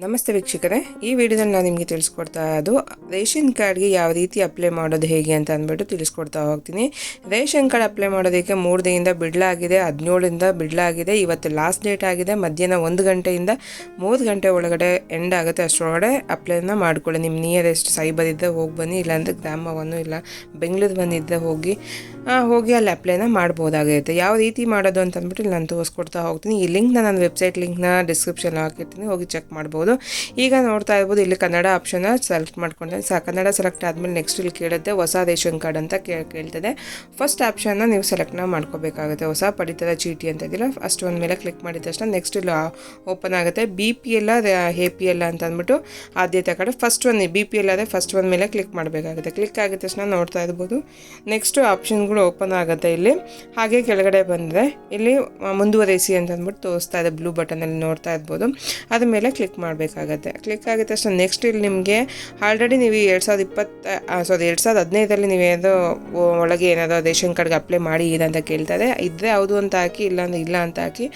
ನಮಸ್ತೆ ವೀಕ್ಷಕರೇ, ಈ ವಿಡಿಯೋದಲ್ಲಿ ನಾನು ನಿಮಗೆ ತಿಳಿಸ್ಕೊಡ್ತಾ ಇರೋದು, ರೇಷನ್ ಕಾರ್ಡ್ಗೆ ಯಾವ ರೀತಿ ಅಪ್ಲೈ ಮಾಡೋದು ಹೇಗೆ ಅಂತ ಅಂದ್ಬಿಟ್ಟು ತಿಳಿಸ್ಕೊಡ್ತಾ ಹೋಗ್ತೀನಿ. ರೇಷನ್ ಕಾರ್ಡ್ ಅಪ್ಲೈ ಮಾಡೋದಕ್ಕೆ ಮೂರು ದಿನದಿಂದ ಬಿಡ್ಲಾಗಿದೆ, ಹದಿನೇಳರಿಂದ ಬಿಡ್ಲಾಗಿದೆ, ಇವತ್ತು ಲಾಸ್ಟ್ ಡೇಟ್ ಆಗಿದೆ, ಮಧ್ಯಾಹ್ನ ಒಂದು ಗಂಟೆಯಿಂದ ಮೂರು ಗಂಟೆ ಒಳಗಡೆ ಎಂಡ್ ಆಗುತ್ತೆ. ಅಷ್ಟರೊಳಗಡೆ ಅಪ್ಲೈನ ಮಾಡ್ಕೊಳ್ಳಿ. ನಿಮ್ಮ ನಿಯರೆಸ್ಟ್ ಸೈಬರ್ ಇದ್ದರೆ ಹೋಗಿ ಬನ್ನಿ, ಇಲ್ಲಾಂದರೆ ಗ್ರಾಮವನ್ನು ಇಲ್ಲ, ಬೆಂಗಳೂರು ಬಂದಿದ್ದರೆ ಹೋಗಿ ಹೋಗಿ ಅಲ್ಲಿ ಅಪ್ಲೈನ ಮಾಡ್ಬೋದಾಗಿರುತ್ತೆ. ಯಾವ ರೀತಿ ಮಾಡೋದು ಅಂತ ಅಂದ್ಬಿಟ್ಟು ನಾನು ತೋರಿಸ್ಕೊಡ್ತಾ ಹೋಗ್ತೀನಿ. ಈ ಲಿಂಕ್ನ ನಾನು ವೆಬ್ಸೈಟ್ ಲಿಂಕ್ನ ಡಿಸ್ಕ್ರಿಪ್ಷನ್ ಹಾಕಿರ್ತೀನಿ, ಹೋಗಿ ಚೆಕ್ ಮಾಡ್ಬೋದು. ಈಗ ನೋಡ್ತಾ ಇರ್ಬೋದು, ಇಲ್ಲಿ ಕನ್ನಡ ಆಪ್ಷನ್ನ ಸೆಲೆಕ್ಟ್ ಮಾಡ್ಕೊಂಡೆ. ಸಹ ಕನ್ನಡ ಸೆಲೆಕ್ಟ್ ಆದಮೇಲೆ ನೆಕ್ಸ್ಟ್ ಇಲ್ಲಿ ಕೇಳುತ್ತೆ, ಹೊಸ ರೇಷನ್ ಕಾರ್ಡ್ ಅಂತ ಕೇಳ್ತದೆ. ಫಸ್ಟ್ ಆಪ್ಷನ್ನ ನೀವು ಸೆಲೆಕ್ಟ್ನ ಮಾಡ್ಕೋಬೇಕಾಗುತ್ತೆ. ಹೊಸ ಪಡಿತರ ಚೀಟಿ ಅಂತ ಇದೆಯಲ್ಲ ಫಸ್ಟ್ ಒಂದು ಮೇಲೆ ಕ್ಲಿಕ್ ಮಾಡಿದ ತಕ್ಷಣ ನೆಕ್ಸ್ಟ್ ಇಲ್ಲಿ ಓಪನ್ ಆಗುತ್ತೆ. B P L A P L ಅಂತ ಅಂದ್ಬಿಟ್ಟು ಆದ್ಯತೆ ಕಡೆ ಫಸ್ಟ್ ಒಂದು ಬಿ ಪಿ ಎಲ್ ಅದೇ ಫಸ್ಟ್ ಒಂದು ಮೇಲೆ ಕ್ಲಿಕ್ ಮಾಡಬೇಕಾಗುತ್ತೆ. ಕ್ಲಿಕ್ ಆಗಿದ ತಕ್ಷಣ ನೋಡ್ತಾ ಇರ್ಬೋದು. ನೆಕ್ಸ್ಟ್ ಆಪ್ಷನ್ಗಳು ಓಪನ್ ಆಗುತ್ತೆ ಇಲ್ಲಿ. ಹಾಗೆ ಕೆಳಗಡೆ ಬಂದರೆ ಇಲ್ಲಿ ಮುಂದುವರೆಸಿ ಅಂತ ಅಂದ್ಬಿಟ್ಟು ತೋರಿಸ್ತಾ ಇದೆ ಬ್ಲೂ ಬಟನಲ್ಲಿ ನೋಡ್ತಾ ಇರ್ಬೋದು. ಅದ್ರ ಮೇಲೆ ಕ್ಲಿಕ್ ಮಾಡಬೇಕಾಗತ್ತೆ. ಕ್ಲಿಕ್ ಆಗಿದ ತಕ್ಷಣ ನೆಕ್ಸ್ಟ್ ಇಲ್ಲಿ ನಿಮಗೆ ಆಲ್ರೆಡಿ ನೀವು ಎರಡು ಸಾವಿರದ ಇಪ್ಪತ್ತ ಸಾರಿ ಎರಡು ಸಾವಿರದ ಹದಿನೈದರಲ್ಲಿ ನೀವು ಏನೋ ಒಳಗೆ ಏನಾದರೂ ರೇಷನ್ ಕಾರ್ಡ್ಗೆ ಅಪ್ಲೈ ಮಾಡಿ ಇದೆ ಅಂತ ಕೇಳ್ತಾರೆ. ಇದ್ದರೆ ಹೌದು ಅಂತ ಹಾಕಿ, ಇಲ್ಲ ಅಂದ್ರೆ ಇಲ್ಲ ಅಂತ ಹಾಕಿ,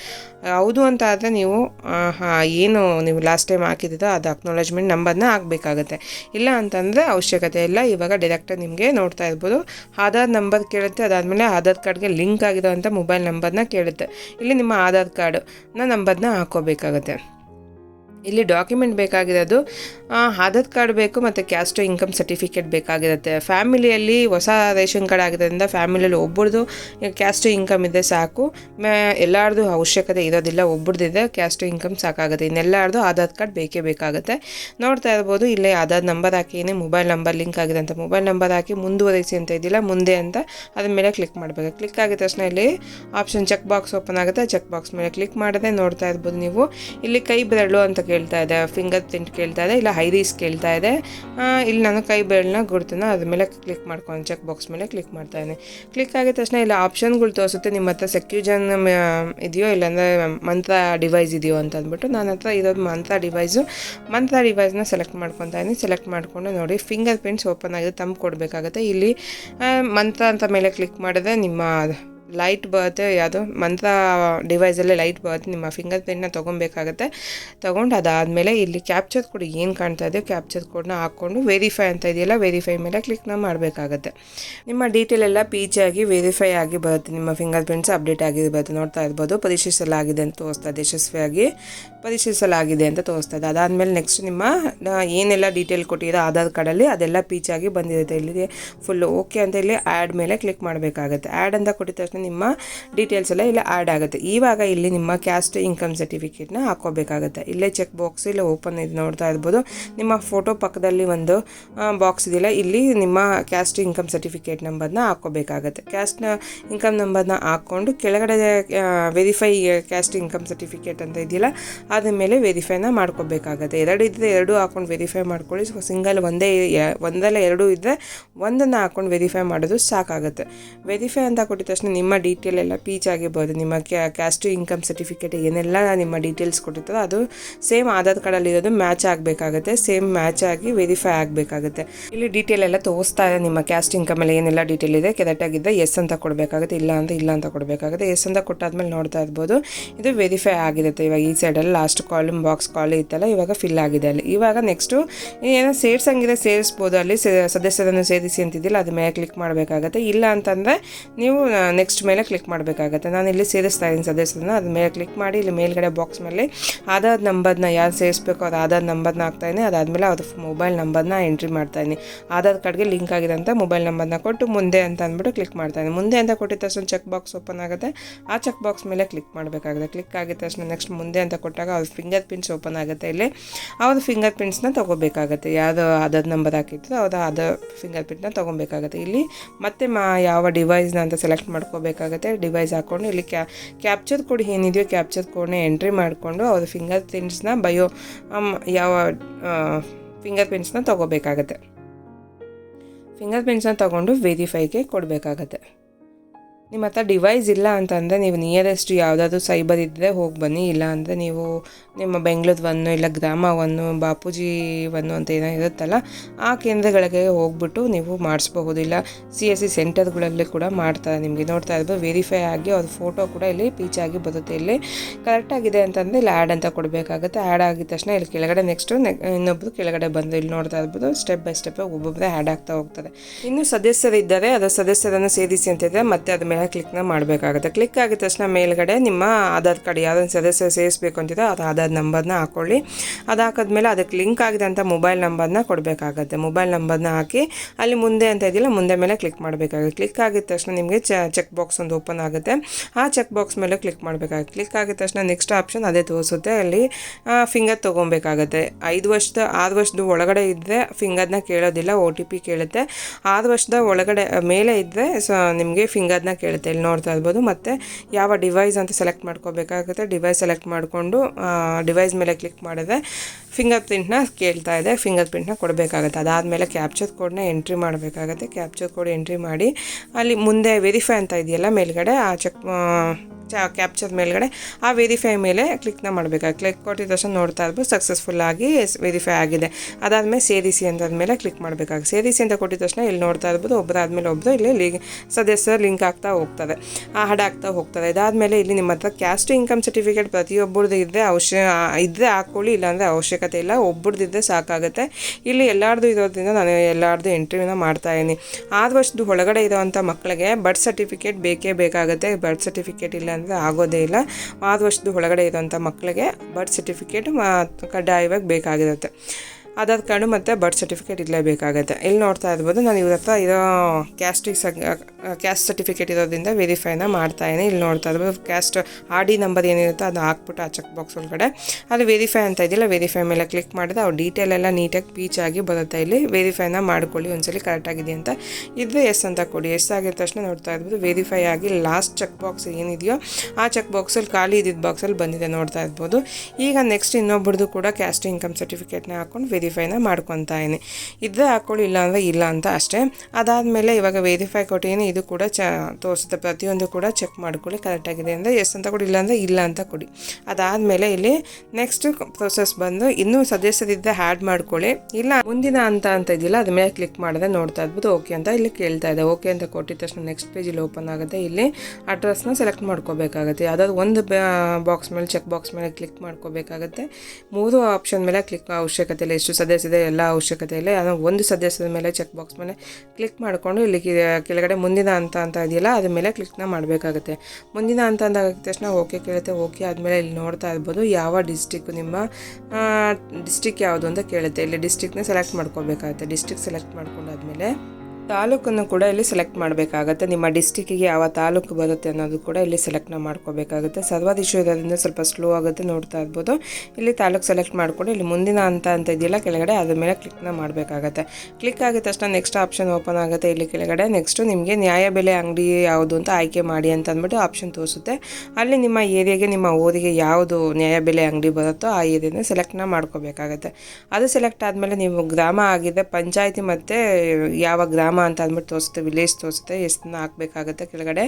ಹೌದು ಅಂತ ಆದರೆ ನೀವು ಏನು ನೀವು ಲಾಸ್ಟ್ ಟೈಮ್ ಹಾಕಿದ್ದೋ ಅದು ಅಕ್ನಾಲಜ್ಮೆಂಟ್ ನಂಬರ್ನ ಹಾಕಬೇಕಾಗತ್ತೆ. ಇಲ್ಲ ಅಂತಂದರೆ ಅವಶ್ಯಕತೆ ಇಲ್ಲ. ಇವಾಗ ಡೈರೆಕ್ಟಾಗಿ ನಿಮಗೆ ನೋಡ್ತಾ ಇರ್ಬೋದು. ಆಧಾರ್ ನಂಬರ್ ಕೇಳುತ್ತೆ. ಅದಾದಮೇಲೆ ಆಧಾರ್ ಕಾರ್ಡ್ಗೆ ಲಿಂಕ್ ಆಗಿರೋ ಅಂತ ಮೊಬೈಲ್ ನಂಬರ್ನ ಕೇಳುತ್ತೆ. ಇಲ್ಲಿ ನಿಮ್ಮ ಆಧಾರ್ ಕಾರ್ಡ್ನ ನಂಬರ್ನ ಹಾಕೋಬೇಕಾಗತ್ತೆ. ಇಲ್ಲಿ ಡಾಕ್ಯುಮೆಂಟ್ ಬೇಕಾಗಿರೋದು ಆಧಾರ್ ಕಾರ್ಡ್ ಬೇಕು ಮತ್ತು ಕ್ಯಾಸ್ಟ್ ಇನ್ಕಮ್ ಸರ್ಟಿಫಿಕೇಟ್ ಬೇಕಾಗಿರುತ್ತೆ. ಫ್ಯಾಮಿಲಿಯಲ್ಲಿ ಹೊಸ ರೇಷನ್ ಕಾರ್ಡ್ ಆಗಿರೋದ್ರಿಂದ ಫ್ಯಾಮಿಲಿಯಲ್ಲಿ ಒಬ್ಬರದು ಕ್ಯಾಸ್ಟ್ ಇನ್ಕಮ್ ಇದೆ ಸಾಕು. ಎಲ್ಲರದು ಅವಶ್ಯಕತೆ ಇರೋದಿಲ್ಲ ಒಬ್ಬರದಿದೆ ಕ್ಯಾಸ್ಟ್ ಇನ್ಕಮ್ ಸಾಕಾಗುತ್ತೆ. ಇನ್ನೆಲ್ಲರದು ಆಧಾರ್ ಕಾರ್ಡ್ ಬೇಕೇ ಬೇಕಾಗುತ್ತೆ. ನೋಡ್ತಾ ಇರ್ಬೋದು, ಇಲ್ಲಿ ಆಧಾರ್ ನಂಬರ್ ಹಾಕಿನೇ ಮೊಬೈಲ್ ನಂಬರ್ ಲಿಂಕ್ ಆಗಿದೆ ಅಂತ. ಮೊಬೈಲ್ ನಂಬರ್ ಹಾಕಿ ಮುಂದುವರಿಸಿ ಅಂತ ಇದ್ದಿಲ್ಲ, ಮುಂದೆ ಅಂತ ಅದ್ರ ಮೇಲೆ ಕ್ಲಿಕ್ ಮಾಡಬೇಕು. ಕ್ಲಿಕ್ ಆಗಿದ ತಕ್ಷಣ ಇಲ್ಲಿ ಆಪ್ಷನ್ ಚೆಕ್ ಬಾಕ್ಸ್ ಓಪನ್ ಆಗುತ್ತೆ. ಚೆಕ್ ಬಾಕ್ಸ್ ಮೇಲೆ ಕ್ಲಿಕ್ ಮಾಡಿದ್ರೆ ನೋಡ್ತಾ ಇರ್ಬೋದು ನೀವು. ಇಲ್ಲಿ ಕೈ ಬೆರಳು ಅಂತ ಕೇಳ್ತಾ ಇದೆ ಫಿಂಗರ್ ಪ್ರಿಂಟ್ ಕೇಳ್ತಾ ಇದೆ, ಇಲ್ಲ ಹೈರೀಸ್ ಕೇಳ್ತಾ ಇದೆ. ಇಲ್ಲಿ ನಾನು ಕೈ ಬೆರಳನ್ನ ಗುರುತನ್ನ ಅದ್ರ ಮೇಲೆ ಕ್ಲಿಕ್ ಮಾಡ್ಕೊಂಡು ಚೆಕ್ ಬಾಕ್ಸ್ ಮೇಲೆ ಕ್ಲಿಕ್ ಮಾಡ್ತಾ ಇದ್ದೀನಿ. ಕ್ಲಿಕ್ ಆಗಿದ ತಕ್ಷಣ ಇಲ್ಲ ಆಪ್ಷನ್ಗಳು ತೋರಿಸುತ್ತೆ, ನಿಮ್ಮ ಹತ್ರ ಸೆಕ್ಯೂಜನ್ ಇದೆಯೋ ಇಲ್ಲಾಂದರೆ ಮಂತ್ರ ಡಿವೈಸ್ ಇದೆಯೋ ಅಂತ ಅಂದ್ಬಿಟ್ಟು ನನ್ನ ಹತ್ರ ಇರೋದು ಮಂತ್ರ ಡಿವೈಸು ಮಂತ್ರ ಡಿವೈಸ್ನ ಸೆಲೆಕ್ಟ್ ಮಾಡ್ಕೊತಾ ಇದ್ದೀನಿ. ಸೆಲೆಕ್ಟ್ ಮಾಡಿಕೊಂಡು ನೋಡಿ ಫಿಂಗರ್ ಪ್ರಿಂಟ್ಸ್ ಓಪನ್ ಆಗಿದೆ ತಮ್ಮ ಕೊಡಬೇಕಾಗುತ್ತೆ. ಇಲ್ಲಿ ಮಂತ್ರ ಅಂತ ಮೇಲೆ ಕ್ಲಿಕ್ ಮಾಡಿದ್ರೆ ನಿಮ್ಮ ಲೈಟ್ ಬರುತ್ತೆ ಯಾವುದೋ? ಮಂತ್ರ ಡಿವೈಸಲ್ಲೇ ಲೈಟ್ ಬರುತ್ತೆ ನಿಮ್ಮ ಫಿಂಗರ್ ಪ್ರಿಂಟ್ನ ತೊಗೊಬೇಕಾಗತ್ತೆ. ತೊಗೊಂಡು ಅದಾದಮೇಲೆ ಇಲ್ಲಿ ಕ್ಯಾಪ್ಚರ್ ಕೋಡ್ ಏನು ಕಾಣ್ತಾ ಇದೆಯೋ ಕ್ಯಾಪ್ಚರ್ ಕೋಡ್ನ ಹಾಕ್ಕೊಂಡು ವೆರಿಫೈ ಅಂತ ಇದೆಯಲ್ಲ ವೆರಿಫೈ ಮೇಲೆ ಕ್ಲಿಕ್ನ ಮಾಡಬೇಕಾಗತ್ತೆ. ನಿಮ್ಮ ಡೀಟೇಲ್ ಎಲ್ಲ ಪೀಚ್ ಆಗಿ ವೆರಿಫೈ ಆಗಿ ಬರುತ್ತೆ. ನಿಮ್ಮ ಫಿಂಗರ್ ಪ್ರಿಂಟ್ಸ್ ಅಪ್ಡೇಟ್ ಆಗಿರ್ಬೋದು ನೋಡ್ತಾ ಇರ್ಬೋದು, ಪರಿಶೀಲಿಸಲಾಗಿದೆ ಅಂತ ತೋರಿಸ್ತಾ ಇದೆ, ಯಶಸ್ವಿಯಾಗಿ ಪರಿಶೀಲಿಸಲಾಗಿದೆ ಅಂತ ತೋರಿಸ್ತಾ ಇದೆ. ಅದಾದಮೇಲೆ ನೆಕ್ಸ್ಟ್ ನಿಮ್ಮ ಏನೆಲ್ಲ ಡೀಟೇಲ್ ಕೊಟ್ಟಿರೋ ಆಧಾರ್ ಕಾರ್ಡಲ್ಲಿ ಅದೆಲ್ಲ ಪೀಚಾಗಿ ಬಂದಿರುತ್ತೆ. ಇಲ್ಲಿ ಫುಲ್ ಓಕೆ ಅಂತ ಇಲ್ಲಿ ಆ್ಯಡ್ ಮೇಲೆ ಕ್ಲಿಕ್ ಮಾಡಬೇಕಾಗುತ್ತೆ. ಆ್ಯಡ್ ಅಂತ ಕೊಟ್ಟಿದ ನಿಮ್ಮ ಡೀಟೇಲ್ಸ್ ಎಲ್ಲ ಇಲ್ಲ ಆ್ಯಡ್ ಆಗುತ್ತೆ. ಇವಾಗ ಇಲ್ಲಿ ನಿಮ್ಮ ಕ್ಯಾಸ್ಟ್ ಇನ್ಕಮ್ ಸರ್ಟಿಫಿಕೇಟ್ನ ಹಾಕೋಬೇಕಾಗುತ್ತೆ ಇಲ್ಲೇ ಚೆಕ್ ಬಾಕ್ಸ್ ಇಲ್ಲ ಓಪನ್ ಇದು ನೋಡ್ತಾ ಇರ್ಬೋದು. ನಿಮ್ಮ ಫೋಟೋ ಪಕ್ಕದಲ್ಲಿ ಒಂದು ಬಾಕ್ಸ್ ಇದೆಯಲ್ಲ, ಇಲ್ಲಿ ನಿಮ್ಮ ಕ್ಯಾಸ್ಟ್ ಇನ್ಕಮ್ ಸರ್ಟಿಫಿಕೇಟ್ ನಂಬರ್ನ ಹಾಕೋಬೇಕಾಗುತ್ತೆ ಕ್ಯಾಸ್ಟ್ನ ಇನ್ಕಮ್ ನಂಬರ್ನ ಹಾಕ್ಕೊಂಡು ಕೆಳಗಡೆ ವೆರಿಫೈ ಕ್ಯಾಸ್ಟ್ ಇನ್ಕಮ್ ಸರ್ಟಿಫಿಕೇಟ್ ಅಂತ ಇದೆಯಲ್ಲ, ಅದ್ರ ಮೇಲೆ ವೆರಿಫೈನ ಮಾಡ್ಕೋಬೇಕಾಗುತ್ತೆ. ಎರಡು ಇದ್ದರೆ ಎರಡು ಹಾಕೊಂಡು ವೆರಿಫೈ ಮಾಡ್ಕೊಳ್ಳಿ. ಸೊ ಸಿಂಗಲ್ ಒಂದೇ ಒಂದಲ್ಲ ಎರಡು ಇದ್ದರೆ ಒಂದನ್ನು ಹಾಕೊಂಡು ವೆರಿಫೈ ಮಾಡೋದು ಸಾಕಾಗುತ್ತೆ. ವೆರಿಫೈ ಅಂತ ಕೊಟ್ಟಿದ ತಕ್ಷಣ ನಿಮ್ಮ ಡೀಟೇಲ್ ಎಲ್ಲ ಪೀಚ್ ಆಗಿರ್ಬೋದು, ನಿಮ್ಮ ಕ್ಯಾಸ್ಟ್ ಇನ್ಕಮ್ ಸರ್ಟಿಫಿಕೇಟ್ ಏನೆಲ್ಲ ನಿಮ್ಮ ಡೀಟೇಲ್ಸ್ ಕೊಟ್ಟಿರ್ತದೋ ಅದು ಸೇಮ್ ಆಧಾರ್ ಕಾರ್ಡಲ್ಲಿ ಇರೋದು ಮ್ಯಾಚ್ ಆಗಬೇಕಾಗುತ್ತೆ ಸೇಮ್ ಮ್ಯಾಚ್ ಆಗಿ ವೆರಿಫೈ ಆಗಬೇಕಾಗುತ್ತೆ. ಇಲ್ಲಿ ಡೀಟೇಲ್ ಎಲ್ಲ ತೋರಿಸ್ತಾ ಇದೆ, ನಿಮ್ಮ ಕ್ಯಾಸ್ಟ್ ಇನ್ಕಮ್ ಎಲ್ಲ ಏನೆಲ್ಲ ಡೀಟೇಲ್ ಇದೆ ಕರೆಕ್ಟ್ ಆಗಿದ್ದರೆ ಎಸ್ ಅಂತ ಕೊಡಬೇಕಾಗುತ್ತೆ, ಇಲ್ಲ ಅಂತ ಇಲ್ಲ ಅಂತ ಕೊಡಬೇಕಾಗುತ್ತೆ. ಎಸ್ ಅಂತ ಕೊಟ್ಟಾದ್ಮೇಲೆ ನೋಡ್ತಾ ಇರ್ಬೋದು, ಇದು ವೆರಿಫೈ ಆಗಿರುತ್ತೆ. ಇವಾಗ ಈ ಸೈಡಲ್ಲಿ ಲಾಸ್ಟ್ ಕಾಲಮ್ ಬಾಕ್ಸ್ ಕಾಲ್ ಇತ್ತಲ್ಲ, ಇವಾಗ ಫಿಲ್ ಆಗಿದೆ ಅಲ್ಲಿ. ಇವಾಗ ನೆಕ್ಸ್ಟು ಏನೋ ಸೇರ್ಸಂಗಿದೆ, ಸೇರಿಸ್ಬೋದು ಅಲ್ಲಿ ಸದಸ್ಯರನ್ನು ಸೇರಿಸಿ ಅಂತಿದ್ದಿಲ್ಲ, ಅದ್ರ ಮೇಲೆ ಕ್ಲಿಕ್ ಮಾಡಬೇಕಾಗತ್ತೆ. ಇಲ್ಲ ಅಂತಂದರೆ ನೀವು ನೆಕ್ಸ್ಟ್ ಮೇಲೆ ಕ್ಲಿಕ್ ಮಾಡಬೇಕಾಗತ್ತೆ. ನಾನು ಇಲ್ಲಿ ಸೇರಿಸ್ತಾ ಇದ್ದೀನಿ ಸದಸ್ಯನ ಅದ್ರ ಮೇಲೆ ಕ್ಲಿಕ್ ಮಾಡಿ, ಇಲ್ಲಿ ಮೇಲ್ಗಡೆ ಬಾಕ್ಸ್ ಮೇಲೆ ಆಧಾರ್ ನಂಬರ್ನ ಯಾರು ಸೇರಿಸ್ಬೇಕು ಅದು ಆಧಾರ್ ನಂಬರ್ನ ಹಾಕ್ತಾಯಿದ್ದೀನಿ ಅದಾದಮೇಲೆ ಅವ್ರ ಮೊಬೈಲ್ ನಂಬರ್ನ ಎಂಟ್ರಿ ಮಾಡ್ತಾಯಿದ್ದೀನಿ ಆಧಾರ್ ಕಾರ್ಡ್ಗೆ ಲಿಂಕ್ ಆಗಿದೆ ಅಂತ ಮೊಬೈಲ್ ನಂಬರ್ನ ಕೊಟ್ಟು ಮುಂದೆ ಅಂತ ಅಂದ್ಬಿಟ್ಟು ಕ್ಲಿಕ್ ಮಾಡ್ತಾಯಿನಿ ಮುಂದೆ ಅಂತ ಕೊಟ್ಟಿದ ತಕ್ಷಣ ಚೆಕ್ ಬಾಕ್ಸ್ ಓಪನ್ ಆಗುತ್ತೆ. ಆ ಚೆಕ್ ಬಾಕ್ಸ್ ಮೇಲೆ ಕ್ಲಿಕ್ ಮಾಡಬೇಕಾಗುತ್ತೆ. ಕ್ಲಿಕ್ ಆಗಿದ ತಕ್ಷಣ ನೆಕ್ಸ್ಟ್ ಮುಂದೆ ಅಂತ ಕೊಟ್ಟಾಗ ಅವ್ರ ಫಿಂಗರ್ ಪ್ರಿಂಟ್ಸ್ ಓಪನ್ ಆಗುತ್ತೆ ಇಲ್ಲಿ. ಅವ್ರ ಫಿಂಗರ್ ಪ್ರಿಂಟ್ಸ್ನ ತೊಗೋಬೇಕಾಗುತ್ತೆ. ಯಾವುದು ಆಧಾರ್ ನಂಬರ್ ಹಾಕಿತ್ತು ಅವ್ರ ಆಧಾರ್ ಫಿಂಗರ್ ಪ್ರಿಂಟ್ನ ತೊಗೊಬೇಕಾಗುತ್ತೆ. ಇಲ್ಲಿ ಮತ್ತೆ ಮಾ ಯಾವ ಡಿವೈಸ್ನ ಅಂತ ಸೆಲೆಕ್ಟ್ ಮಾಡ್ಕೋಬೇಕಾಗುತ್ತೆ ಡಿವೈಸ್ ಹಾಕ್ಕೊಂಡು ಇಲ್ಲಿ ಕ್ಯಾ ಕ್ಯಾಪ್ಚರ್ ಕೋಡ್ ಏನಿದೆಯೋ ಕ್ಯಾಪ್ಚರ್ ಕೋಡ್ನ ಎಂಟ್ರಿ ಮಾಡಿಕೊಂಡು ಅವ್ರ ಫಿಂಗರ್ ಪ್ರಿಂಟ್ಸ್ನ ಬಯೋ ಯಾವ ಫಿಂಗರ್ ಪ್ರಿಂಟ್ಸ್ನ ತೊಗೋಬೇಕಾಗತ್ತೆ. ಫಿಂಗರ್ ಪ್ರಿಂಟ್ಸ್ನ ತೊಗೊಂಡು ವೆರಿಫೈಗೆ ಕೊಡಬೇಕಾಗತ್ತೆ. ನಿಮ್ಮ ಹತ್ರ ಡಿವೈಸ್ ಇಲ್ಲ ಅಂತಂದರೆ ನೀವು ನಿಯರೆಸ್ಟ್ ಯಾವುದಾದ್ರೂ ಸೈಬರ್ ಇದ್ದರೆ ಹೋಗಿ ಬನ್ನಿ. ಇಲ್ಲ ಅಂದರೆ ನೀವು ನಿಮ್ಮ ಬೆಂಗಳೂರು ಇಲ್ಲ ಗ್ರಾಮ ಒನ್ನು ಬಾಪೂಜಿ ಒನ್ನು ಅಂತ ಏನೋ ಇರುತ್ತಲ್ಲ, ಆ ಕೇಂದ್ರಗಳಿಗೆ ಹೋಗ್ಬಿಟ್ಟು ನೀವು ಮಾಡಿಸ್ಬಹುದು. ಇಲ್ಲ ಸಿ ಎಸ್ ಸಿ ಸೆಂಟರ್ಗಳಲ್ಲಿ ಕೂಡ ಮಾಡ್ತಾರೆ ನಿಮಗೆ. ನೋಡ್ತಾ ಇರ್ಬೋದು ವೆರಿಫೈ ಆಗಿ ಅವ್ರ ಫೋಟೋ ಕೂಡ ಇಲ್ಲಿ ಪೀಚಾಗಿ ಬರುತ್ತೆ. ಇಲ್ಲಿ ಕರೆಕ್ಟಾಗಿದೆ ಅಂತಂದರೆ ಇಲ್ಲಿ ಆ್ಯಡ್ ಅಂತ ಕೊಡಬೇಕಾಗುತ್ತೆ. ಆ್ಯಡ್ ಆಗಿದ ತಕ್ಷಣ ಇಲ್ಲಿ ಕೆಳಗಡೆ ನೆಕ್ಸ್ಟು ಇನ್ನೊಬ್ರು ಕೆಳಗಡೆ ಬಂದು ಇಲ್ಲಿ ನೋಡ್ತಾ ಇರ್ಬೋದು. ಸ್ಟೆಪ್ ಬೈ ಸ್ಟೆಪ್ ಒಬ್ಬೊಬ್ಬರೇ ಆ್ಯಡ್ ಆಗ್ತಾ ಹೋಗ್ತಾರೆ. ಇನ್ನು ಸದಸ್ಯರಿದ್ದಾರೆ. ಅದರ ಸದಸ್ಯರನ್ನು ಸೇರಿಸಿ ಅಂತಿದ್ರೆ ಮತ್ತೆ ಅದ್ರ ಮೇಲೆ ಕ್ಲಿಕ್ನ ಮಾಡಬೇಕಾಗುತ್ತೆ. ಕ್ಲಿಕ್ ಆಗಿದ ತಕ್ಷಣ ಮೇಲ್ಗಡೆ ನಿಮ್ಮ ಆಧಾರ್ ಕಾರ್ಡ್ ಯಾವುದೊಂದು ಸದಸ್ಯ ಸೇರಿಸಬೇಕು ಅಂತಿದೆ ಅದು ಆಧಾರ್ ನಂಬರ್ನ ಹಾಕೊಳ್ಳಿ. ಅದು ಹಾಕಿದ್ಮೇಲೆ ಅದಕ್ಕೆ ಲಿಂಕ್ ಆಗಿದೆ ಅಂತ ಮೊಬೈಲ್ ನಂಬರ್ನ ಕೊಡಬೇಕಾಗತ್ತೆ. ಮೊಬೈಲ್ ನಂಬರ್ನ ಹಾಕಿ ಅಲ್ಲಿ ಮುಂದೆ ಅಂತ ಇದೆಯಲ್ಲ, ಮುಂದೆ ಮೇಲೆ ಕ್ಲಿಕ್ ಮಾಡಬೇಕಾಗುತ್ತೆ. ಕ್ಲಿಕ್ ಆಗಿದ ತಕ್ಷಣ ನಿಮಗೆ ಚೆಕ್ ಬಾಕ್ಸ್ ಒಂದು ಓಪನ್ ಆಗುತ್ತೆ. ಆ ಚೆಕ್ ಬಾಕ್ಸ್ ಮೇಲೆ ಕ್ಲಿಕ್ ಮಾಡಬೇಕಾಗುತ್ತೆ. ಕ್ಲಿಕ್ ಆಗಿದ ತಕ್ಷಣ ನೆಕ್ಸ್ಟ್ ಆಪ್ಷನ್ ಅದೇ ತೋರಿಸುತ್ತೆ. ಅಲ್ಲಿ ಫಿಂಗರ್ ತೊಗೊಬೇಕಾಗತ್ತೆ. ಐದು ವರ್ಷದ, ಆರು ವರ್ಷದ ಒಳಗಡೆ ಇದ್ದರೆ ಫಿಂಗರ್ನ ಕೇಳೋದಿಲ್ಲ ಒ ಟಿ ಪಿ ಕೇಳುತ್ತೆ. ಆರು ವರ್ಷದ ಒಳಗಡೆ, ಮೇಲೆ ಇದ್ದರೆ ಸೊ, ನಿಮಗೆ ಫಿಂಗರ್ನ ಕೇಳುತ್ತೆ ಇಲ್ಲಿ ನೋಡ್ತಾ ಇರ್ಬೋದು. ಮತ್ತು ಯಾವ ಡಿವೈಸ್ ಅಂತ ಸೆಲೆಕ್ಟ್ ಮಾಡ್ಕೋಬೇಕಾಗುತ್ತೆ. ಡಿವೈಸ್ ಸೆಲೆಕ್ಟ್ ಮಾಡಿಕೊಂಡು ಡಿವೈಸ್ ಮೇಲೆ ಕ್ಲಿಕ್ ಮಾಡಿದ್ರೆ ಫಿಂಗರ್ ಪ್ರಿಂಟ್ನ ಕೇಳ್ತಾ ಇದೆ. ಫಿಂಗರ್ ಪ್ರಿಂಟ್ನ ಕೊಡಬೇಕಾಗುತ್ತೆ. ಅದಾದಮೇಲೆ ಕ್ಯಾಪ್ಚರ್ ಕೋಡ್ನ ಎಂಟ್ರಿ ಮಾಡಬೇಕಾಗುತ್ತೆ. ಕ್ಯಾಪ್ಚರ್ ಕೋಡ್ ಎಂಟ್ರಿ ಮಾಡಿ, ಅಲ್ಲಿ ಮುಂದೆ ವೆರಿಫೈ ಅಂತ ಇದೆಯಲ್ಲ, ಮೇಲ್ಗಡೆ ಆ ಚೆಕ್ ಚ ಕ್ಯಾಪ್ಚರ್ ಮೇಲ್ಗಡೆ ಆ ವೆರಿಫೈ ಮೇಲೆ ಕ್ಲಿಕ್ನ ಮಾಡಬೇಕಾಗುತ್ತೆ. ಕ್ಲಿಕ್ ಕೊಟ್ಟಿದ ತಕ್ಷಣ ನೋಡ್ತಾ ಇರ್ಬೋದು ಸಕ್ಸಸ್ಫುಲ್ ಆಗಿ ವೆರಿಫೈ ಆಗಿದೆ. ಅದಾದಮೇಲೆ ಸೇರಿಸಿ ಅಂತಾದ್ಮೇಲೆ ಕ್ಲಿಕ್ ಮಾಡಬೇಕಾಗುತ್ತೆ. ಸೇರಿಸಿ ಅಂತ ಕೊಟ್ಟಿದ ತಕ್ಷಣ ಇಲ್ಲಿ ನೋಡ್ತಾ ಇರ್ಬೋದು ಒಬ್ಬರಾದ್ಮೇಲೆ ಒಬ್ಬರು ಇಲ್ಲಿ ಸದಸ್ಯರು ಲಿಂಕ್ ಆಗ್ತಾ ಹೋಗ್ತದೆ. ಹಡ ಆಗ್ತಾ ಹೋಗ್ತದೆ. ಇದಾದಮೇಲೆ ಇಲ್ಲಿ ನಿಮ್ಮ ಹತ್ರ ಕ್ಯಾಸ್ಟ್ ಇನ್ಕಮ್ ಸರ್ಟಿಫಿಕೇಟ್ ಪ್ರತಿಯೊಬ್ಬರದ್ದು ಇದ್ದರೆ ಅವಶ್ಯ ಇದ್ದರೆ ಹಾಕ್ಕೊಳ್ಳಿ ಇಲ್ಲಾಂದರೆ ಅವಶ್ಯಕತೆ ಇಲ್ಲ. ಒಬ್ಬರದಿದ್ದರೆ ಸಾಕಾಗುತ್ತೆ. ಇಲ್ಲಿ ಎಲ್ಲಾರ್ದು ಇರೋದ್ರಿಂದ ನಾನು ಎಲ್ಲಾರ್ದು ಮಾಡ್ತಾ ಇದ್ದೀನಿ. ಆರು ವರ್ಷದ ಒಳಗಡೆ ಇರೋವಂಥ ಮಕ್ಕಳಿಗೆ ಬರ್ತ್ ಸರ್ಟಿಫಿಕೇಟ್ ಬೇಕೇ ಬೇಕಾಗುತ್ತೆ. ಬರ್ತ್ ಸರ್ಟಿಫಿಕೇಟ್ ಇಲ್ಲಾಂದರೆ ಆಗೋದೇ ಇಲ್ಲ. ಆರು ವರ್ಷದ ಒಳಗಡೆ ಇರೋವಂಥ ಮಕ್ಕಳಿಗೆ ಬರ್ತ್ ಸರ್ಟಿಫಿಕೇಟ್ ಕಡ್ಡಾಯವಾಗಿ ಬೇಕಾಗಿರುತ್ತೆ. ಆಧಾರ್ ಕಾರ್ಡು ಮತ್ತು ಬರ್ತ್ ಸರ್ಟಿಫಿಕೇಟ್ ಇರಲೇಬೇಕಾಗುತ್ತೆ. ಇಲ್ಲಿ ನೋಡ್ತಾ ಇರ್ಬೋದು, ನಾನು ಇವ್ರ ಹತ್ರ ಇರೋ ಕ್ಯಾಸ್ಟಿಗೆ ಕ್ಯಾಸ್ಟ್ ಸರ್ಟಿಫಿಕೇಟ್ ಇರೋದ್ರಿಂದ ವೆರಿಫೈನ ಮಾಡ್ತಾಯಿದ್ದೀನಿ ಇಲ್ಲಿ ನೋಡ್ತಾ ಇರ್ಬೋದು ಕ್ಯಾಸ್ಟ್ ಆರ್ ಡಿ ನಂಬರ್ ಏನಿರುತ್ತೋ ಅದು ಹಾಕ್ಬಿಟ್ಟು ಆ ಚೆಕ್ ಬಾಕ್ಸ್ ಒಳಗಡೆ. ಅಲ್ಲಿ ವೆರಿಫೈ ಅಂತ ಇದೆಯಲ್ಲ ವೆರಿಫೈ ಮೇಲೆ ಕ್ಲಿಕ್ ಮಾಡಿದ್ರೆ ಅವ್ರ ಡೀಟೇಲ್ ಎಲ್ಲ ನೀಟಾಗಿ ಪೀಚ್ ಆಗಿ ಬರುತ್ತೆ ಇಲ್ಲಿ. ವೆರಿಫೈನ ಮಾಡ್ಕೊಳ್ಳಿ, ಒಂದ್ಸಲಿ ಕರೆಕ್ಟಾಗಿದೆ ಅಂತ. ಇದ್ರೆ ಎಸ್ ಅಂತ ಕೊಡಿ. ಎಸ್ ಆಗಿದ ತಕ್ಷಣ ನೋಡ್ತಾ ಇರ್ಬೋದು ವೆರಿಫೈ ಆಗಿ ಲಾಸ್ಟ್ ಚೆಕ್ ಬಾಕ್ಸ್ ಏನಿದೆಯೋ ಆ ಚೆಕ್ ಬಾಕ್ಸಲ್ಲಿ ಖಾಲಿ ಇದ್ದಿದ್ದ ಬಾಕ್ಸಲ್ಲಿ ಬಂದಿದೆ ನೋಡ್ತಾ ಇರ್ಬೋದು. ಈಗ ನೆಕ್ಸ್ಟ್ ಇನ್ನೊಬ್ರದ್ದು ಕೂಡ ಕ್ಯಾಸ್ಟ್ ಇನ್ಕಮ್ ಸರ್ಟಿಫಿಕೇಟ್ನ ಹಾಕೊಂಡು ವೆರಿಫೈನ ಮಾಡ್ಕೊತಾ ಇದೀನಿ ಇದ್ರೆ ಹಾಕೊಳ್ಳಿ ಇಲ್ಲ ಅಂದರೆ ಇಲ್ಲ ಅಂತ ಅಷ್ಟೇ. ಅದಾದಮೇಲೆ ಇವಾಗ ವೆರಿಫೈ ಕೊಟ್ಟಿದ್ದೀನಿ. ಇದು ಕೂಡ ಚ, ತೋರಿಸುತ್ತೆ. ಪ್ರತಿಯೊಂದು ಕೂಡ ಚೆಕ್ ಮಾಡ್ಕೊಳ್ಳಿ ಕರೆಕ್ಟಾಗಿದೆ ಅಂದರೆ ಎಸ್ ಅಂತ ಕೊಡಿ ಇಲ್ಲ ಅಂದರೆ ಇಲ್ಲ ಅಂತ ಕೊಡಿ. ಅದಾದಮೇಲೆ ಇಲ್ಲಿ ನೆಕ್ಸ್ಟ್ ಪ್ರೊಸೆಸ್ ಬಂದು ಇನ್ನೂ ಸದಸ್ಯರಿದ್ದರೆ ಆ್ಯಡ್ ಮಾಡ್ಕೊಳ್ಳಿ. ಇಲ್ಲ, ಮುಂದಿನ ಅಂತ ಅಂತ ಇದೆಯಲ್ಲ ಅದ್ರ ಮೇಲೆ ಕ್ಲಿಕ್ ಮಾಡಿದ್ರೆ ನೋಡ್ತಾ ಇದ್ಬೋದು ಓಕೆ ಅಂತ ಇಲ್ಲಿ ಕೇಳ್ತಾ ಇದೆ. ಓಕೆ ಅಂತ ಕೊಟ್ಟಿದ ತಕ್ಷಣ ನೆಕ್ಸ್ಟ್ ಪೇಜಲ್ಲಿ ಓಪನ್ ಆಗುತ್ತೆ. ಇಲ್ಲಿ ಅಡ್ರೆಸ್ನ ಸೆಲೆಕ್ಟ್ ಮಾಡ್ಕೋಬೇಕಾಗುತ್ತೆ. ಯಾವುದಾದ್ರು ಒಂದು ಬಾಕ್ಸ್ ಮೇಲೆ ಚೆಕ್ ಬಾಕ್ಸ್ ಮೇಲೆ ಕ್ಲಿಕ್ ಮಾಡ್ಕೋಬೇಕಾಗುತ್ತೆ. ಮೂರು ಆಪ್ಷನ್ ಮೇಲೆ ಕ್ಲಿಕ್ ಅವಶ್ಯಕತೆ ಇಲ್ಲ. ಎಷ್ಟು ಸದಸ್ಯದೆ ಎಲ್ಲ ಅವಶ್ಯಕತೆ ಇಲ್ಲ ಯಾವುದೋ ಒಂದು ಸದಸ್ಯದ ಮೇಲೆ ಚೆಕ್ ಬಾಕ್ಸ್ ಮೇಲೆ ಕ್ಲಿಕ್ ಮಾಡಿಕೊಂಡು ಇಲ್ಲಿ ಕೆಳಗಡೆ ಮುಂದಿನ ಅಂತ ಅಂತ ಇದೆಯಲ್ಲ, ಅದ್ರ ಮೇಲೆ ಕ್ಲಿಕ್ನ ಮಾಡಬೇಕಾಗುತ್ತೆ. ಮುಂದಿನ ಅಂತ ಅಂತ ಆಗಿದ ತಕ್ಷಣ ಓಕೆ ಕೇಳುತ್ತೆ ಓಕೆ ಆದಮೇಲೆ ಇಲ್ಲಿ ನೋಡ್ತಾ ಇರ್ಬೋದು ಯಾವ ಡಿಸ್ಟಿಕ್ ನಿಮ್ಮ ಡಿಸ್ಟಿಕ್ ಯಾವುದು ಅಂತ ಕೇಳುತ್ತೆ. ಇಲ್ಲಿ ಡಿಸ್ಟಿಕ್ನ ಸೆಲೆಕ್ಟ್ ಮಾಡ್ಕೋಬೇಕಾಗುತ್ತೆ. ಡಿಸ್ಟಿಕ್ ಸೆಲೆಕ್ಟ್ ಮಾಡ್ಕೊಂಡಾದ್ಮೇಲೆ ತಾಲೂಕನ್ನು ಕೂಡ ಇಲ್ಲಿ ಸೆಲೆಕ್ಟ್ ಮಾಡಬೇಕಾಗತ್ತೆ. ನಿಮ್ಮ ಡಿಸ್ಟಿಕ್ಕಿಗೆ ಯಾವ ತಾಲೂಕು ಬರುತ್ತೆ ಅನ್ನೋದು ಕೂಡ ಇಲ್ಲಿ ಸೆಲೆಕ್ಟ್ನ ಮಾಡ್ಕೋಬೇಕಾಗುತ್ತೆ. ಇಶ್ಯೂ ಇರೋದ್ರಿಂದ ಸ್ವಲ್ಪ ಸ್ಲೋ ಆಗುತ್ತೆ ನೋಡ್ತಾ ಇರ್ಬೋದು. ಇಲ್ಲಿ ತಾಲೂಕು ಸೆಲೆಕ್ಟ್ ಮಾಡಿಕೊಂಡು ಇಲ್ಲಿ ಮುಂದಿನ ಅಂತ ಅಂತ ಇದೆಯಲ್ಲ, ಕೆಳಗಡೆ ಅದ್ರ ಮೇಲೆ ಕ್ಲಿಕ್ನ ಮಾಡಬೇಕಾಗತ್ತೆ. ಕ್ಲಿಕ್ ಆಗಿದ ತಕ್ಷಣ ನೆಕ್ಸ್ಟ್ ಆಪ್ಷನ್ ಓಪನ್ ಆಗುತ್ತೆ. ಇಲ್ಲಿ ಕೆಳಗಡೆ ನೆಕ್ಸ್ಟು ನಿಮಗೆ ನ್ಯಾಯಬೆಲೆ ಅಂಗಡಿ ಯಾವುದು ಅಂತ ಆಯ್ಕೆ ಮಾಡಿ ಅಂತ ಅಂದ್ಬಿಟ್ಟು ಆಪ್ಷನ್ ತೋರಿಸುತ್ತೆ. ಅಲ್ಲಿ ನಿಮ್ಮ ಏರಿಯಾಗೆ ನಿಮ್ಮ ಊರಿಗೆ ಯಾವುದು ನ್ಯಾಯಬೆಲೆ ಅಂಗಡಿ ಬರುತ್ತೋ ಆ ಏರಿಯಾನ ಸೆಲೆಕ್ಟ್ನ ಮಾಡ್ಕೋಬೇಕಾಗತ್ತೆ. ಅದು ಸೆಲೆಕ್ಟ್ ಆದಮೇಲೆ ನೀವು ಗ್ರಾಮ ಆಗಿದೆ, ಪಂಚಾಯಿತಿ ಮತ್ತು ಯಾವ ಗ್ರಾಮ ಅಂತ ಅಂದ್ಬಿಟ್ಟು ತೋರಿಸುತ್ತೆ, ವಿಲೇಜ್ ತೋರಿಸುತ್ತೆ ಎಷ್ಟನ್ನ ಹಾಕಬೇಕಾಗುತ್ತೆ ಕೆಳಗಡೆ.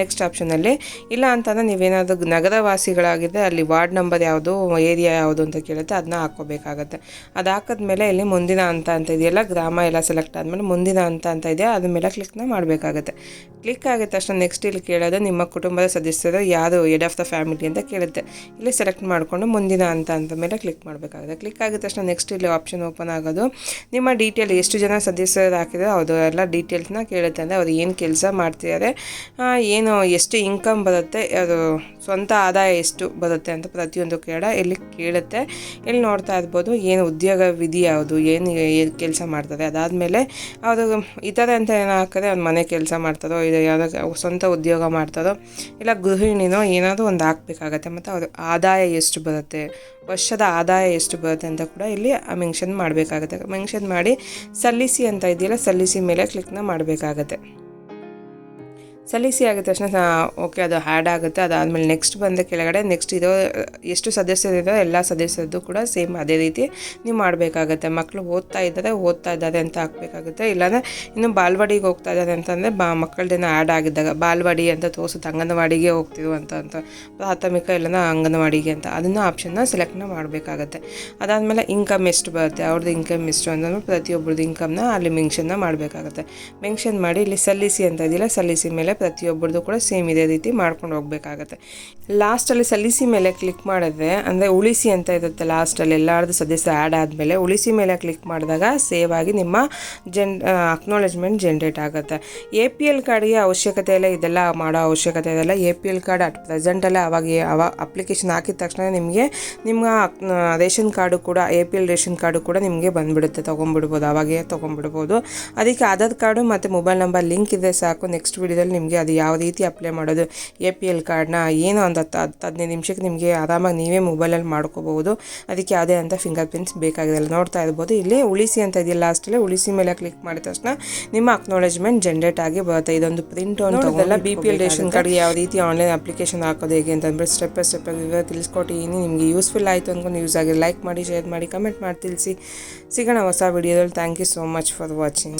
ನೆಕ್ಸ್ಟ್ ಆಪ್ಷನಲ್ಲಿ ಇಲ್ಲ ಅಂತಂದರೆ ನೀವೇನಾದರೂ ನಗರವಾಸಿಗಳಾಗಿದ್ದರೆ ಅಲ್ಲಿ ವಾರ್ಡ್ ನಂಬರ್ ಯಾವುದು ಏರಿಯಾ ಯಾವುದು ಅಂತ ಕೇಳುತ್ತೆ ಅದನ್ನ ಹಾಕ್ಕೋಬೇಕಾಗತ್ತೆ. ಅದು ಹಾಕಿದ್ಮೇಲೆ ಇಲ್ಲಿ ಮುಂದಿನ ಅಂತ ಅಂತ ಇದೆಯಲ್ಲ, ಗ್ರಾಮ ಎಲ್ಲ ಸೆಲೆಕ್ಟ್ ಆದಮೇಲೆ ಮುಂದಿನ ಅಂತ ಅಂತ ಇದೆಯಾ ಅದ್ರ ಮೇಲೆ ಕ್ಲಿಕ್ನ ಮಾಡಬೇಕಾಗತ್ತೆ. ಕ್ಲಿಕ್ ಆಗಿದ ತಕ್ಷಣ ನೆಕ್ಸ್ಟ್ ಇಲ್ಲಿ ಕೇಳೋದು ನಿಮ್ಮ ಕುಟುಂಬದ ಸದಸ್ಯರು ಯಾರು ಹೆಡ್ ಆಫ್ ದ ಫ್ಯಾಮಿಲಿ ಅಂತ ಕೇಳುತ್ತೆ. ಇಲ್ಲಿ ಸೆಲೆಕ್ಟ್ ಮಾಡಿಕೊಂಡು ಮುಂದಿನ ಅಂತ ಅಂತ ಮೇಲೆ ಕ್ಲಿಕ್ ಮಾಡಬೇಕಾಗುತ್ತೆ. ಕ್ಲಿಕ್ ಆಗಿದ ತಕ್ಷಣ ನೆಕ್ಸ್ಟ್ ಇಲ್ಲಿ ಆಪ್ಷನ್ ಓಪನ್ ಆಗೋದು. ನಿಮ್ಮ ಡೀಟೇಲ್ ಎಷ್ಟು ಜನ ಸದಸ್ಯರು ಹಾಕಿದ್ರೆ ಅದು ಎಲ್ಲ ಡೀಟೇಲ್ಸ್ನ ಕೇಳುತ್ತೆ ಅಂದರೆ ಅವ್ರು ಏನು ಕೆಲಸ ಮಾಡ್ತಿದ್ದಾರೆ ಏನು ಎಷ್ಟು ಇನ್ಕಮ್ ಬರುತ್ತೆ ಅದು ಸ್ವಂತ ಆದಾಯ ಎಷ್ಟು ಬರುತ್ತೆ ಅಂತ ಪ್ರತಿಯೊಂದು ಕೇಳ ಇಲ್ಲಿ ಕೇಳುತ್ತೆ ಇಲ್ಲಿ ನೋಡ್ತಾ ಇರ್ಬೋದು, ಏನು ಉದ್ಯೋಗ ವಿಧಿ ಯಾವುದು, ಏನು ಕೆಲಸ ಮಾಡ್ತಾರೆ ಅದಾದಮೇಲೆ ಅವರು ಇತರೆ ಅಂತ ಏನೋ ಹಾಕಿದ್ರೆ ಅವ್ರು ಮನೆ ಕೆಲಸ ಮಾಡ್ತಾರೋ ಇದು ಯಾವುದೋ ಸ್ವಂತ ಉದ್ಯೋಗ ಮಾಡ್ತಾರೋ ಇಲ್ಲ ಗೃಹಿಣಿನೋ ಏನಾದರೂ ಒಂದು ಹಾಕ್ಬೇಕಾಗತ್ತೆ, ಮತ್ತು ಅವ್ರ ಆದಾಯ ಎಷ್ಟು ಬರುತ್ತೆ, ವರ್ಷದ ಆದಾಯ ಎಷ್ಟು ಬರುತ್ತೆ ಅಂತ ಕೂಡ ಇಲ್ಲಿ ಮೆನ್ಷನ್ ಮಾಡಬೇಕಾಗತ್ತೆ. ಮೆನ್ಷನ್ ಮಾಡಿ ಸಲ್ಲಿಸಿ ಅಂತ ಇದೆಯಲ್ಲ, ಸಲ್ಲಿಸಿ ಮೇಲೆ ಕ್ಲಿಕ್ನ ಮಾಡಬೇಕಾಗತ್ತೆ. ಸಲ್ಲಿಸಿ ಆಗಿದ ತಕ್ಷಣ ಓಕೆ, ಅದು ಹ್ಯಾಡ್ ಆಗುತ್ತೆ. ಅದಾದಮೇಲೆ ನೆಕ್ಸ್ಟ್ ಬಂದ ಕೆಳಗಡೆ ನೆಕ್ಸ್ಟ್ ಇರೋ ಎಷ್ಟು ಸದಸ್ಯರಿರೋ ಎಲ್ಲ ಸದಸ್ಯರದ್ದು ಕೂಡ ಸೇಮ್ ಅದೇ ರೀತಿ ನೀವು ಮಾಡಬೇಕಾಗತ್ತೆ. ಮಕ್ಕಳು ಓದ್ತಾ ಇದ್ದಾರೆ ಓದ್ತಾ ಇದ್ದಾರೆ ಅಂತ ಹಾಕಬೇಕಾಗುತ್ತೆ. ಇಲ್ಲಾಂದರೆ ಇನ್ನು ಬಾಲ್ವಾಡಿಗೆ ಹೋಗ್ತಾ ಇದ್ದಾರೆ ಅಂತಂದರೆ ಬಾ ಮಕ್ಕಳದೇನೋ ಆ್ಯಡ್ ಆಗಿದ್ದಾಗ ಬಾಲ್ವಾಡಿ ಅಂತ ತೋರಿಸುತ್ತೆ, ಅಂಗನವಾಡಿಗೆ ಹೋಗ್ತೀವಿ ಅಂತ ಅಂತ ಪ್ರಾಥಮಿಕ ಇಲ್ಲನ ಅಂಗನವಾಡಿಗೆ ಅಂತ. ಅದನ್ನು ಆಪ್ಷನ್ನ ಸೆಲೆಕ್ಟ್ನ ಮಾಡಬೇಕಾಗತ್ತೆ. ಅದಾದಮೇಲೆ ಇನ್ಕಮ್ ಎಷ್ಟು ಬರುತ್ತೆ? ಅವ್ರದ್ದು ಇನ್ಕಮ್ ಎಷ್ಟು ಅಂತಂದ್ರೆ ಪ್ರತಿಯೊಬ್ಬರದ್ದು ಇನ್ಕಮ್ನ ಅಲ್ಲಿ ಮೆನ್ಷನ್ನ ಮಾಡಬೇಕಾಗತ್ತೆ. ಮೆನ್ಷನ್ ಮಾಡಿ ಇಲ್ಲಿ ಸಲ್ಲಿಸಿ ಅಂತ ಇದೆಯಲ್ಲ, ಸಲ್ಲಿಸಿ ಮೇಲೆ ಪ್ರತಿಯೊಬ್ಬರದ್ದು ಕೂಡ ಸೇಮ್ ಇದೇ ರೀತಿ ಮಾಡ್ಕೊಂಡು ಹೋಗಬೇಕಾಗತ್ತೆ. ಲಾಸ್ಟಲ್ಲಿ ಸಲ್ಲಿಸಿ ಮೇಲೆ ಕ್ಲಿಕ್ ಮಾಡಿದ್ರೆ, ಅಂದರೆ ಉಳಿಸಿ ಅಂತ ಇರುತ್ತೆ ಲಾಸ್ಟಲ್ಲಿ ಎಲ್ಲರದ್ದು ಸದಸ್ಯ ಆ್ಯಡ್ ಆದಮೇಲೆ ಉಳಿಸಿ ಮೇಲೆ ಕ್ಲಿಕ್ ಮಾಡಿದಾಗ ಸೇವ್ ಆಗಿ ನಿಮ್ಮ ಜನ್ ಅಕ್ನಾಲೆಜ್ಮೆಂಟ್ ಜನ್ರೇಟ್ ಆಗುತ್ತೆ. ಎ ಪಿ ಎಲ್ ಕಾರ್ಡ್ಗೆ ಅವಶ್ಯಕತೆ ಇಲ್ಲ ಇದೆಲ್ಲ ಮಾಡೋ ಅವಶ್ಯಕತೆ ಇದೆಲ್ಲ A P L card at ಪ್ರೆಸೆಂಟಲ್ಲೇ ಅವಾಗ ಅವ ಅಪ್ಲಿಕೇಶನ್ ಹಾಕಿದ ತಕ್ಷಣ ನಿಮಗೆ ನಿಮ್ಮ ರೇಷನ್ ಕಾರ್ಡು ಕೂಡ A P L ration card ಕೂಡ ನಿಮಗೆ ಬಂದುಬಿಡುತ್ತೆ, ತೊಗೊಂಡ್ಬಿಡ್ಬೋದು, ಅವಾಗೇ ತೊಗೊಂಡ್ಬಿಡ್ಬೋದು. ಅದಕ್ಕೆ ಆಧಾರ್ ಕಾರ್ಡು ಮತ್ತು ಮೊಬೈಲ್ ನಂಬರ್ ಲಿಂಕ್ ಇದೆ ಸಾಕು. ನೆಕ್ಸ್ಟ್ ವಿಡಿಯೋದಲ್ಲಿ ನಿಮಗೆ ಅದು ಯಾವ ರೀತಿ ಅಪ್ಲೈ ಮಾಡೋದು ಎ ಪಿ ಎಲ್ ಕಾರ್ಡ್ನ ಏನು ಒಂದು ಹತ್ತು ಹತ್ತು ಹದಿನೈದು ನಿಮಿಷಕ್ಕೆ ನಿಮಗೆ ಆರಾಮಾಗಿ ನೀವೇ ಮೊಬೈಲಲ್ಲಿ ಮಾಡ್ಕೋಬಹುದು. ಅದಕ್ಕೆ ಯಾವುದೇ ಅಂತ ಫಿಂಗರ್ ಪ್ರಿಂಟ್ಸ್ ಬೇಕಾಗಿರಲ್ಲ ನೋಡ್ತಾ ಇರ್ಬೋದು. ಇಲ್ಲಿ ಉಳಿಸಿ ಅಂತ ಇದೆಯಲ್ಲ ಲಾಸ್ಟಲ್ಲಿ ಉಳಿಸಿ ಮೇಲೆ ಕ್ಲಿಕ್ ಮಾಡಿದ ತಕ್ಷಣ ನಿಮ್ಮ ಅಕ್ನಾಲೆಜ್ಮೆಂಟ್ ಜನ್ರೇಟ್ ಆಗಿ ಬರುತ್ತೆ. ಇದೊಂದು ಪ್ರಿಂಟ್ ಅಂತ ಬಿ ಪಿ ಎಲ್ ರೇಷನ್ ಕಾರ್ಡ್ಗೆ ಯಾವ ರೀತಿ ಆನ್ಲೈನ್ ಅಪ್ಲಿಕೇಶನ್ ಹಾಕೋದು ಹೇಗೆ ಅಂತ ಅಂದ್ಬಿಟ್ಟು ಸ್ಟೆಪ್ ಬೈ ಸ್ಟೆಪ್ ವಿವರ ತಿಳಿಸ್ಕೊಟ್ಟಿದ್ದೀನಿ ನಿಮಗೆ ಯೂಸ್ಫುಲ್ ಆಯಿತು ಅಂದ್ಕೊಂಡು ಯೂಸ್ ಆಗಿ ಲೈಕ್ ಮಾಡಿ ಶೇರ್ ಮಾಡಿ ಕಮೆಂಟ್ ಮಾಡಿ ತಿಳಿಸಿ. ಸಿಗೋಣ ಹೊಸ ವಿಡಿಯೋದಲ್ಲಿ thank you so much for watching